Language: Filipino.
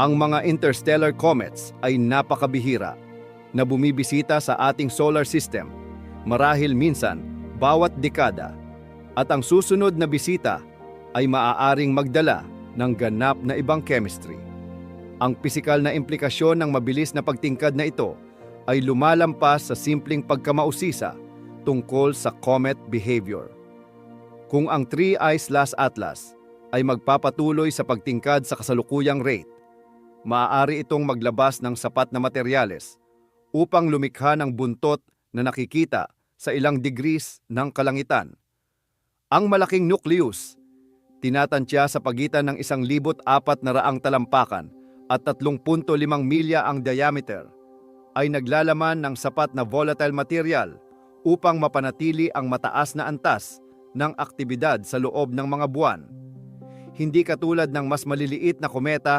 Ang mga interstellar comets ay napakabihira na bumibisita sa ating solar system marahil minsan bawat dekada at ang susunod na bisita ay maaaring magdala ng ganap na ibang chemistry. Ang pisikal na implikasyon ng mabilis na pagtingkad na ito ay lumalampas sa simpleng pagkamausisa tungkol sa comet behavior. Kung ang Three Eyes Las Atlas ay magpapatuloy sa pagtingkad sa kasalukuyang rate, maaari itong maglabas ng sapat na materyales upang lumikha ng buntot na nakikita sa ilang degrees ng kalangitan. Ang malaking nucleus, tinatantya sa pagitan ng isang libot apat na raang talampakan at 3.5 milya ang diameter, ay naglalaman ng sapat na volatile material upang mapanatili ang mataas na antas ng aktibidad sa loob ng mga buwan. Hindi katulad ng mas maliliit na kometa